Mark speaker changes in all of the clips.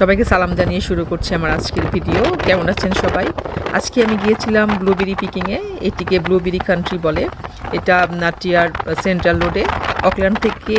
Speaker 1: সবাইকে সালাম জানিয়ে শুরু করছি আমার আজকের ভিডিও। কেমন আছেন সবাই? আজকে আমি গিয়েছিলাম ব্লুবেরি পিকিংয়ে এটিকে ব্লুবেরি কান্ট্রি বলে। এটা নাটিয়ার সেন্ট্রাল রোডে অকল্যান্ড থেকে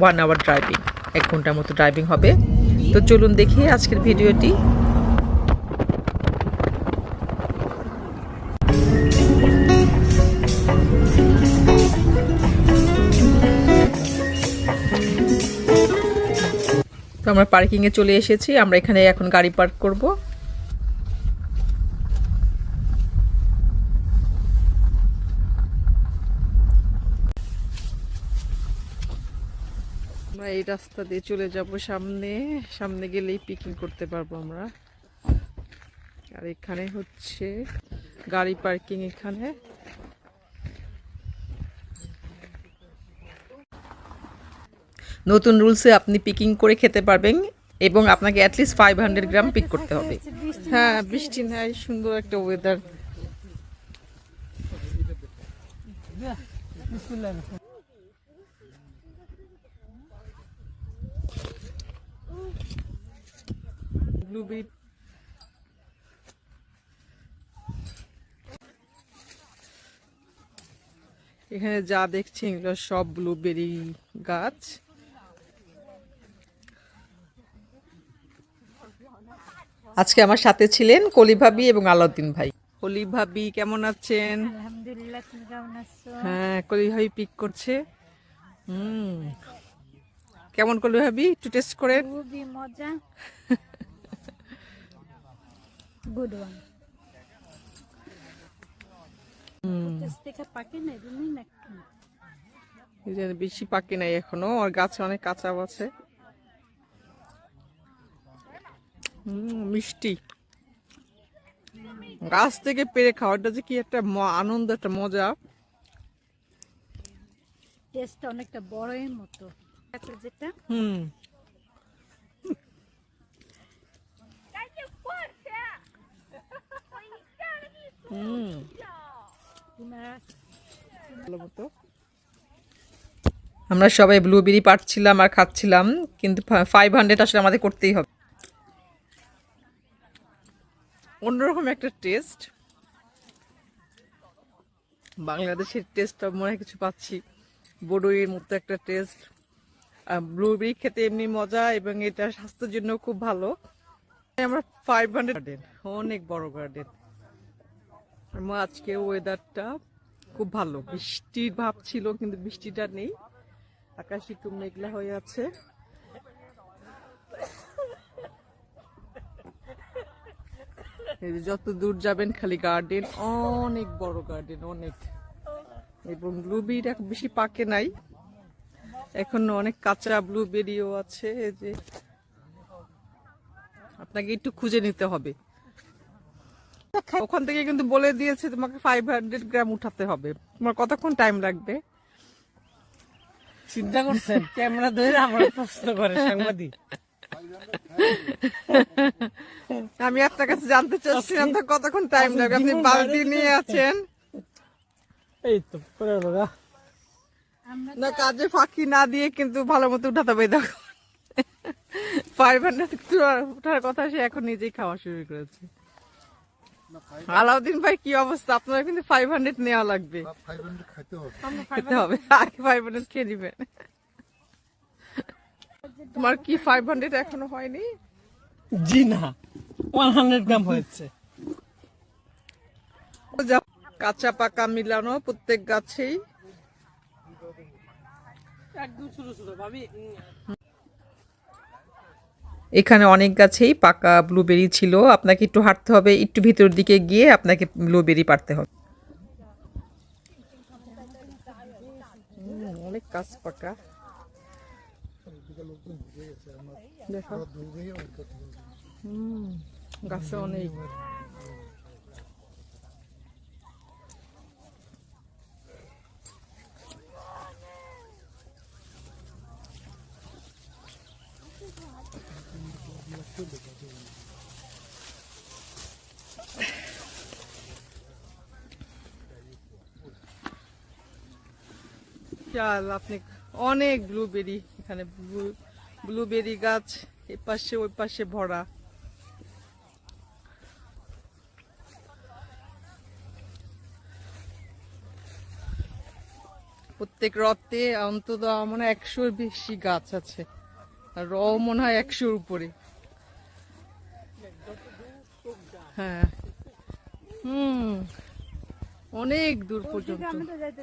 Speaker 1: ওয়ান আওয়ার ড্রাইভিং এক ঘণ্টার মতো ড্রাইভিং হবে। তো চলুন দেখি আজকের ভিডিওটি। আমরা পার্কিংয়ে চলে এসেছি, আমরা এখানে এখন গাড়ি পার্ক করব। আমরা এই রাস্তা দিয়ে চলে যাব সামনে সামনে গেলেই পিকিং করতে পারব আমরা। আর এখানে হচ্ছে গাড়ি পার্কিং এখানে। নতুন রুলসে আপনি পিকিং করে খেতে পারবেন এবং আপনাকে at least five hundred gram pick করতে হবে। হ্যাঁ বৃষ্টি নাই, সুন্দর একটা ওয়েদার ব্লুবেরি এখানে যা দেখছেন এগুলো সব ব্লুবেরি গাছ। আজকে আমার সাথে ছিলেন কলি ভাবি এবং আলাউদ্দিন ভাই। কলি ভাবি কেমন আছেন?
Speaker 2: আলহামদুলিল্লাহ তুমি কেমন আছো?
Speaker 1: হ্যাঁ কলি ভাবি পিক করছে। হুম কেমন কলি ভাবি? একটু টেস্ট করেন।
Speaker 2: খুবই মজা। গুড ওয়ান
Speaker 1: বেশি পাকে নাই এখনও আর গাছে অনেক কাঁচা আছে হুম মিষ্টি। গাছ থেকে পেরে খাওয়াটা যে কি একটা আনন্দ একটা মজা।
Speaker 2: টেস্টটা অনেকটা বড়ের মতো। যেটা?
Speaker 1: হুম। হুম। মতো। আমরা সবাই ব্লুবেরি পাচ্ছিলাম আর খাচ্ছিলাম কিন্তু ফাইভ হান্ড্রেড আসলে আমাদের করতেই হবে। অন্যরকম একটা টেস্ট বাংলাদেশের টেস্টটা মনে কিছু পাচ্ছি। বড়ইয়ের মতো একটা টেস্ট ব্লুবেরি খেতে এমনি মজা এবং এটা স্বাস্থ্যের জন্য খুব ভালো। আমরা ফাইভ হান্ড্রেড অনেক বড় গার্ডেন আজকে ওয়েদারটা খুব ভালো। বৃষ্টির ভাব ছিল, কিন্তু বৃষ্টিটা নেই। আকাশ একটু মেঘলা হয়ে আছে এই যে যত দূর যাবেন, খালি গার্ডেন অনেক বড় গার্ডেন অনেক। এবং ব্লুবেরিটা বেশি পাকে নাই। এখন অনেক কাঁচা ব্লুবেরিও আছে যে। আপনাকে একটু খুঁজে নিতে হবে। ওখান থেকে কিন্তু বলে দিয়েছে, তোমাকে ফাইভ হান্ড্রেড গ্রাম উঠাতে হবে। তোমার কতক্ষণ টাইম লাগবে?
Speaker 3: চিন্তা করছেন, ক্যামেরা ধরে আমার প্রশ্ন করে সাংবাদিক।
Speaker 1: আমি আপনার কাছে জানতে চাচ্ছিলাম তো কতক্ষণ টাইম লাগবে? আপনি বালতি নিয়ে আছেন?
Speaker 3: এই তো করে দাদা।
Speaker 1: না কাজে ফাঁকি না দিয়ে কিন্তু ভালো মতো উঠাতে হবে এই দেখো ফাইভ হান্ড্রেড উঠার কথা সে এখন নিজেই খাওয়া শুরু করেছে। আলাউদ্দিন ভাই কি অবস্থা? আপনার কিন্তু ফাইভ হান্ড্রেড নেওয়া লাগবে। খেতে হবে। আগে ফাইভ হান্ড্রেড খেয়ে নিবেন। তোমার কি ফাইভ হান্ড্রেড এখনও হয়নি?
Speaker 3: জি না ওয়ান হান্ড্রেড গ্রাম হয়েছে।
Speaker 1: কাঁচা পাকা মিলানো প্রত্যেক গাছেই। এখানে অনেক গাছেই পাকা ব্লুবেরি ছিল। আপনাকে একটু হাঁটতে হবে একটু ভিতর দিকে গিয়ে আপনাকে ব্লুবেরি পারতে হবে। অনেক গাছ পাকা দেখো হুম, গাছে অনেক চাল আপনি অনেক ব্লুবেরি এখানে ব্লুবেরি গাছ এই পাশে ওই পাশে ভরা। প্রত্যেক রথে অন্তত মনে হয় একশোর বেশি গাছ আছে। আর র মনে হয় একশোর উপরে। হ্যাঁ। হুম। অনেক দূর পর্যন্ত।
Speaker 2: আমি তো যাইতে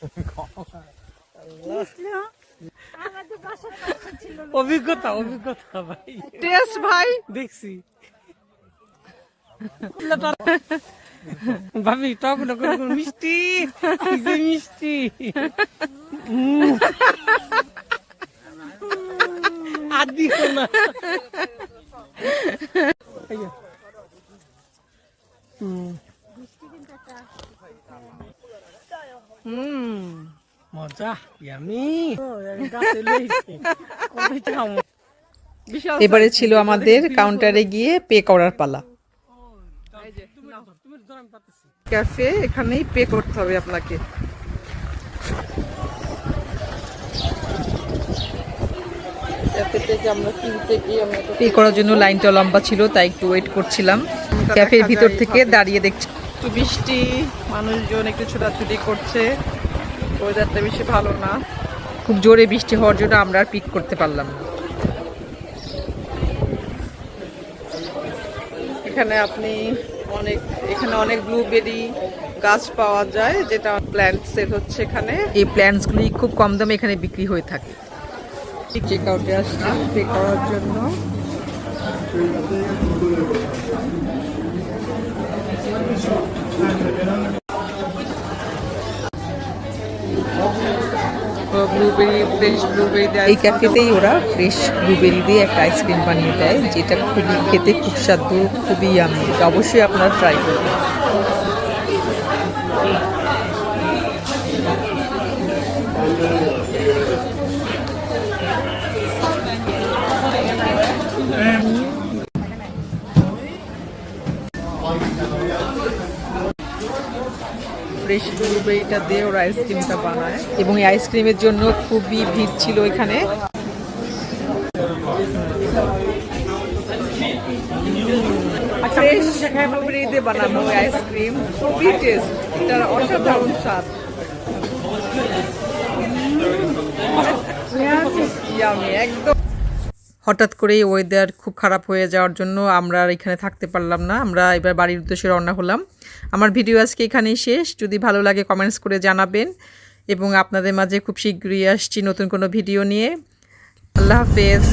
Speaker 3: অভিজ্ঞতা অভিজ্ঞতা ভাই।
Speaker 1: টেস্ট ভাই।
Speaker 3: দেখছি। ভাবি টক টক মিষ্টি? মিষ্টি। আর না। হুম,
Speaker 1: হুম
Speaker 3: মজা ইয়ামি
Speaker 1: বিশাল
Speaker 4: এবারে ছিল আমাদের কাউন্টারে গিয়ে পে করার পালা।
Speaker 1: ক্যাফে এখানেই পে করতে হবে আপনাকে। ক্যাফে থেকে আমরা কিনতে গিয়ে আমরা তো
Speaker 4: পে করার জন্য লাইনটা লম্বা ছিল তাই একটু ওয়েট করছিলাম। ক্যাফের ভিতর থেকে দাঁড়িয়ে দেখছি।
Speaker 1: একটু বৃষ্টি, মানুষজন একটু ছোটাছুটি করছে। ওয়েদারটা বেশি ভালো না।
Speaker 4: খুব জোরে বৃষ্টি হওয়ার জন্য আমরা আর পিক করতে পারলাম না।
Speaker 1: এখানে আপনি অনেক, এখানে অনেক ব্লুবেরি গাছ পাওয়া যায়, যেটা প্ল্যান্ট সেল হচ্ছে এখানে।
Speaker 4: এই প্ল্যান্টসগুলি খুব কম দামে এখানে বিক্রি হয়ে থাকে।
Speaker 1: চেক আউটে আসছি পে করার জন্য।
Speaker 4: এই ক্যাফেতেই ওরা ফ্রেশ ব্লুবেরি দিয়ে একটা আইসক্রিম বানিয়ে দেয় যেটা খুবই খেতে খুব সাধ্য খুবই আমি অবশ্যই আপনারা ট্রাই করবেন।
Speaker 1: ফ্রেশ ব্লুবেরিটা দিয়ে ওরা আইসক্রিমটা বানায়।
Speaker 4: এবং এই আইসক্রিমের জন্য খুবই ভিড় ছিল এখানে।
Speaker 1: ফ্রেশ ব্লুবেরি দিয়ে বানানো আইসক্রিম খুবই টেস্ট এটার অসাধারণ স্বাদ। একদম।
Speaker 4: হঠাৎ করেই ওয়েদার খুব খারাপ হয়ে যাওয়ার জন্য আমরা এখানে থাকতে পারলাম না। আমরা এবার বাড়ির উদ্দেশ্যে রওনা হলাম। আমার ভিডিও আজকে এখানেই শেষ। যদি ভালো লাগে কমেন্টস করে জানাবেন। এবং আপনাদের মাঝে খুব শীঘ্রই আসছি নতুন কোনো ভিডিও নিয়ে। আল্লাহ হাফেজ।